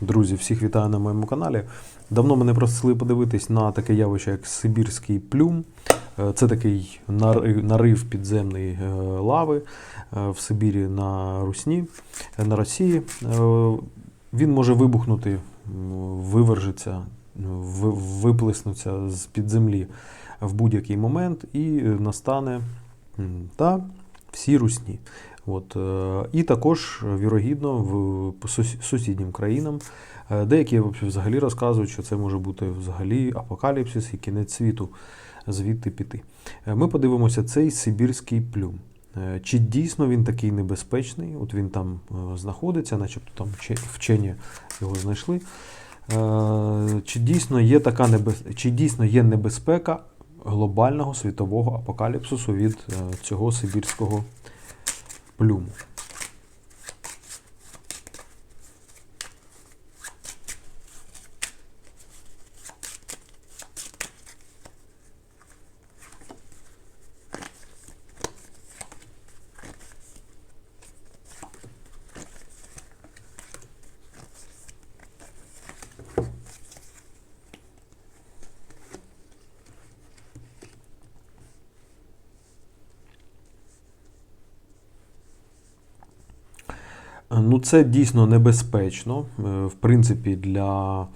Друзі, всіх вітаю на моєму каналі. Давно мене просили подивитись на таке явище, як Сибірський плюм. Е, Це такий нарив підземної е, лави е, в Сибірі на Русні, на Росії. Він може вибухнути, вивержиться, виплеснуться з-під землі в будь-який момент і настане та всі русні. От, е, і також, е, вірогідно, в сусіднім країнам. Е, Деякі взагалі розказують, що це може бути взагалі апокаліпсис і кінець світу звідти піти. Ми подивимося цей сибірський плюм. Чи дійсно він такий небезпечний? От він там знаходиться, начебто там вчені його знайшли. Чи дійсно є така небез... чи дійсно є небезпека глобального світового апокаліпсису від цього сибірського плюму? Ну, це дійсно небезпечно. Е, В принципі, для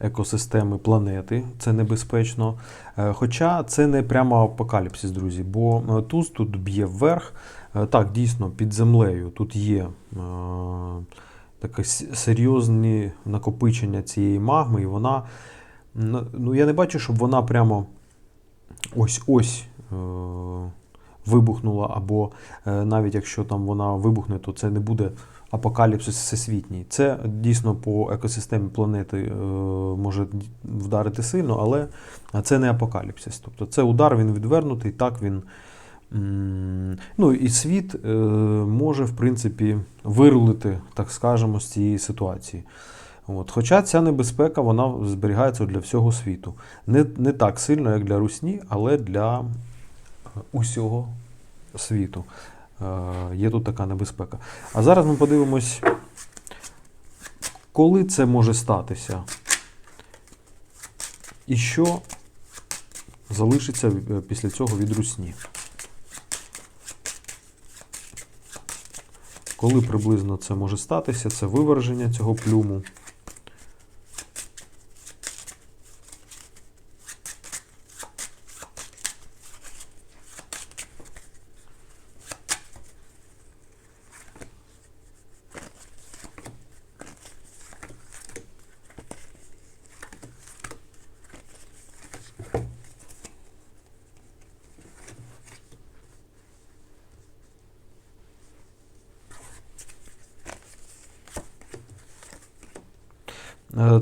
екосистеми планети це небезпечно. Е, Хоча це не прямо апокаліпсис, друзі, бо е, туз тут б'є вверх. Так, дійсно, під землею тут є таке серйозні накопичення цієї магми, і вона. Ну, я не бачу, щоб вона прямо ось-ось. Вибухнула, або е, навіть якщо там вона вибухне, то це не буде апокаліпсис всесвітній. Це дійсно по екосистемі планети е, може вдарити сильно, але це не апокаліпсис. Тобто це удар, він відвернутий, так він. Ну і світ е, може, в принципі, вирулити, так скажемо, з цієї ситуації. От. Хоча ця небезпека вона зберігається для всього світу. Не, не так сильно, як для Русні, але для усього світу. Е, Є тут така небезпека. А зараз ми подивимось, коли це може статися. І що залишиться е, після цього від русні. Коли приблизно це може статися, це виверження цього плюму.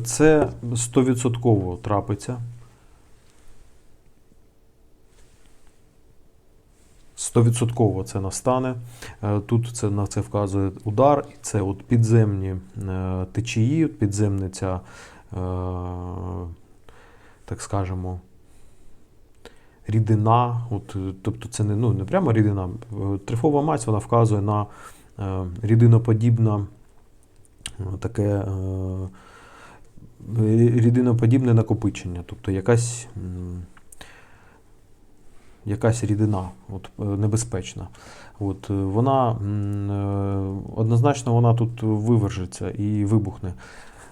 Це 100% трапиться. 100% це настане. Е, Тут це, на це вказує удар, це от підземні е, течії, підземна ця, е, так скажемо, рідина. От, е, тобто це не, ну, не прямо рідина. Е, Трифова мазь вона вказує на е, рідиноподібна е, таке. Е, рідиноподібне накопичення, тобто якась, якась рідина от, е, небезпечна. От, е, вона однозначно вона тут вивержиться і вибухне.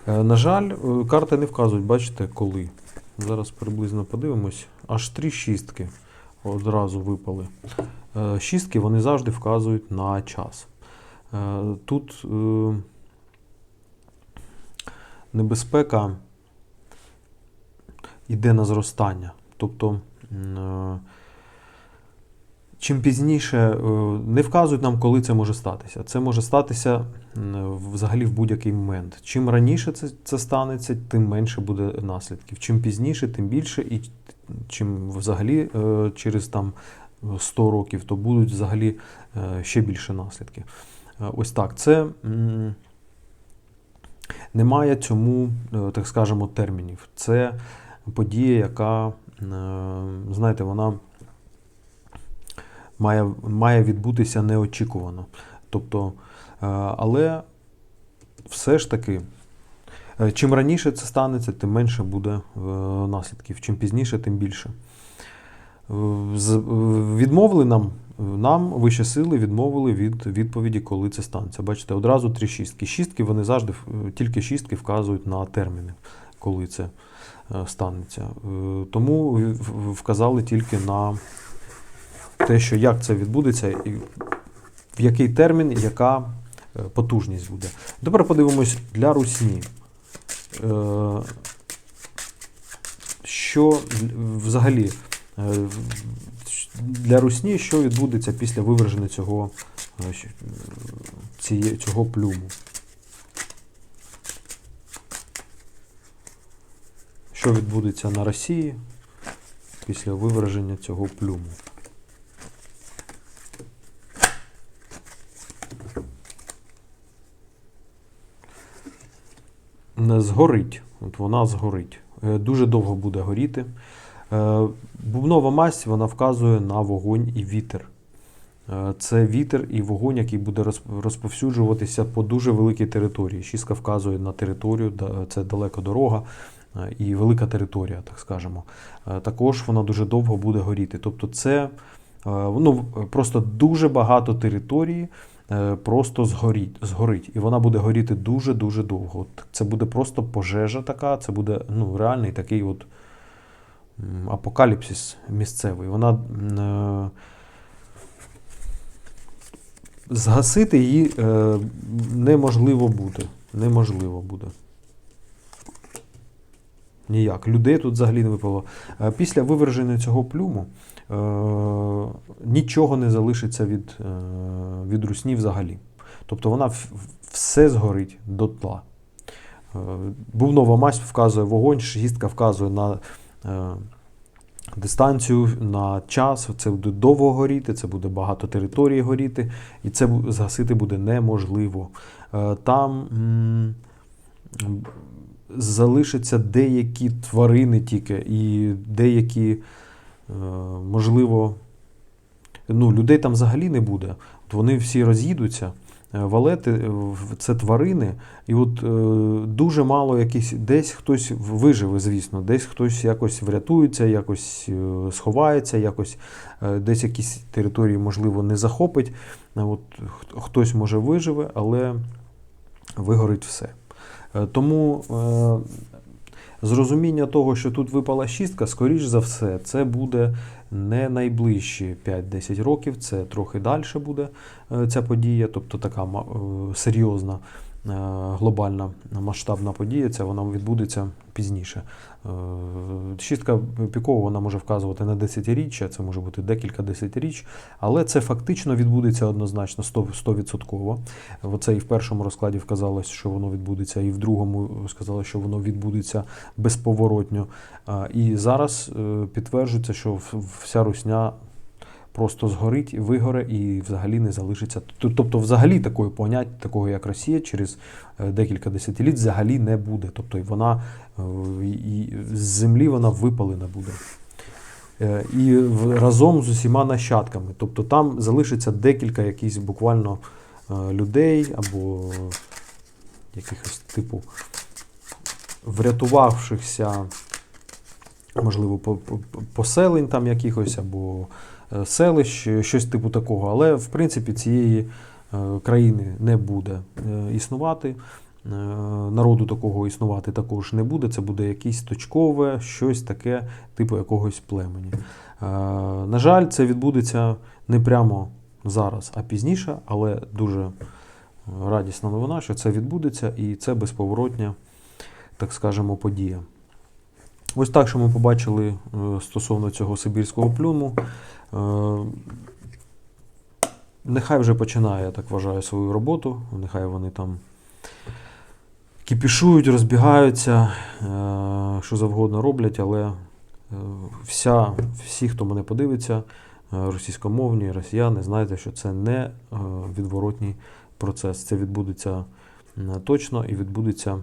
На жаль, карти не вказують, бачите, коли. Зараз приблизно подивимось. Аж три шістки одразу випали. Шістки вони завжди вказують на час. Тут небезпека йде на зростання. Тобто, е, чим пізніше е, не вказують нам, коли це може статися. Це може статися взагалі в будь-який момент. Чим раніше це, це станеться, тим менше буде наслідків. Чим пізніше, тим більше, і чим взагалі е, через там 100 років, то будуть взагалі ще більше наслідків. Ось так. Це. Немає цьому, е, так скажемо, термінів. Це подія, яка, е, знаєте, вона має, має відбутися неочікувано. Тобто, е, але все ж таки Чим раніше це станеться, тим менше буде наслідків. Чим пізніше, тим більше. Відмовили нам, нам вищі сили відмовили від відповіді, коли це станеться. Бачите, одразу три шістки. Шістки вони завжди тільки шістки вказують на терміни, коли це е, станеться. Е, Тому вказали тільки на те, що як це відбудеться, і в який термін, яка е, потужність буде. Тепер подивимось для русні. Що взагалі для русні, що відбудеться після виверження цього, е, ціє- цього плюму? Що відбудеться на Росії після виверження цього плюму? Не Згорить. От вона згорить. Е, Дуже довго буде горіти. Е, Бубнова масть вона вказує на вогонь і вітер. Е, Це вітер і вогонь, який буде розповсюджуватися по дуже великій території. Шістка вказує на територію, це далека дорога е, і велика територія, так скажемо. Також вона дуже довго буде горіти. Тобто, це ну, просто дуже багато території просто згоріть, згорить. І вона буде горіти дуже-дуже довго. Це буде просто пожежа така, це буде ну, реальний такий от апокаліпсис місцевий. Вона е, згасити її е, неможливо буде. Неможливо буде. Ніяк. Людей тут взагалі не випало. Е, Після виверження цього плюму е, нічого не залишиться від, е, від русні взагалі. Тобто вона все згорить до тла. Е, Бувнова масть вказує вогонь, шістка вказує на дистанцію, на час. Це буде довго горіти, це буде багато території горіти, і це згасити буде неможливо. Е, Там залишаться деякі тварини тільки, і деякі, е, можливо, ну, людей там взагалі не буде. От вони всі роз'їдуться. Е, Валети е, це тварини, і от е, дуже мало якісь, десь хтось виживе, звісно, десь хтось якось врятується, якось сховається, якось десь якісь території, можливо, не захопить. От, хтось може виживе, але вигорить все. Тому зрозуміння того, що тут випала шістка, скоріш за все, це буде не найближчі 5-10 років, це трохи далі буде е, ця подія, тобто така е, серйозна глобальна масштабна подія, це вона відбудеться пізніше. Е, Шістка пікова вона може вказувати на десятиріччя, це може бути декілька десятиріч, але це фактично відбудеться однозначно 100%. 100%. Оце і в першому розкладі вказалось, що воно відбудеться, і в другому сказали, що воно відбудеться безповоротньо. І зараз е, підтверджується, що вся русня просто згорить, вигоре і взагалі не залишиться. Тобто, взагалі такої поняття, такого як Росія, через е, декілька десятиліть взагалі не буде. Тобто вона е, і з землі вона випалена буде. Е, І разом з усіма нащадками. Тобто там залишиться декілька якісь буквально людей або якихось типу врятувавшихся, можливо, по- по- по- поселень там якихось або селищ, щось типу такого. Але в принципі цієї е, країни не буде е, існувати. Е, Народу такого існувати також не буде. Це буде якесь точкове, щось таке, типу якогось племені. Е, На жаль, це відбудеться не прямо зараз, а пізніше, але дуже радісна новина, що це відбудеться, і це безповоротня, так скажемо, подія. Ось так, що ми побачили е, стосовно цього сибірського плюму. Е, Нехай вже починає, я так вважаю, свою роботу. Нехай вони там кіпішують, розбігаються, е, що завгодно роблять, але вся, всі, хто мене подивиться, російськомовні, росіяни, знаєте, що це не відворотній процес. Це відбудеться точно і відбудеться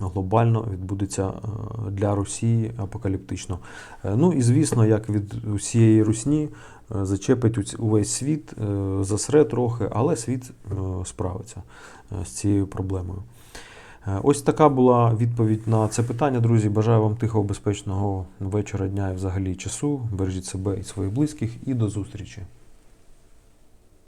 глобально, відбудеться е, для Росії апокаліптично. Е, Ну і звісно, як від усієї русні е, зачепить увесь світ, засре трохи, але світ справиться з цією проблемою. Ось така була відповідь на це питання, друзі. Бажаю вам тихого, безпечного вечора, дня і взагалі часу. Бережіть себе і своїх близьких, і до зустрічі.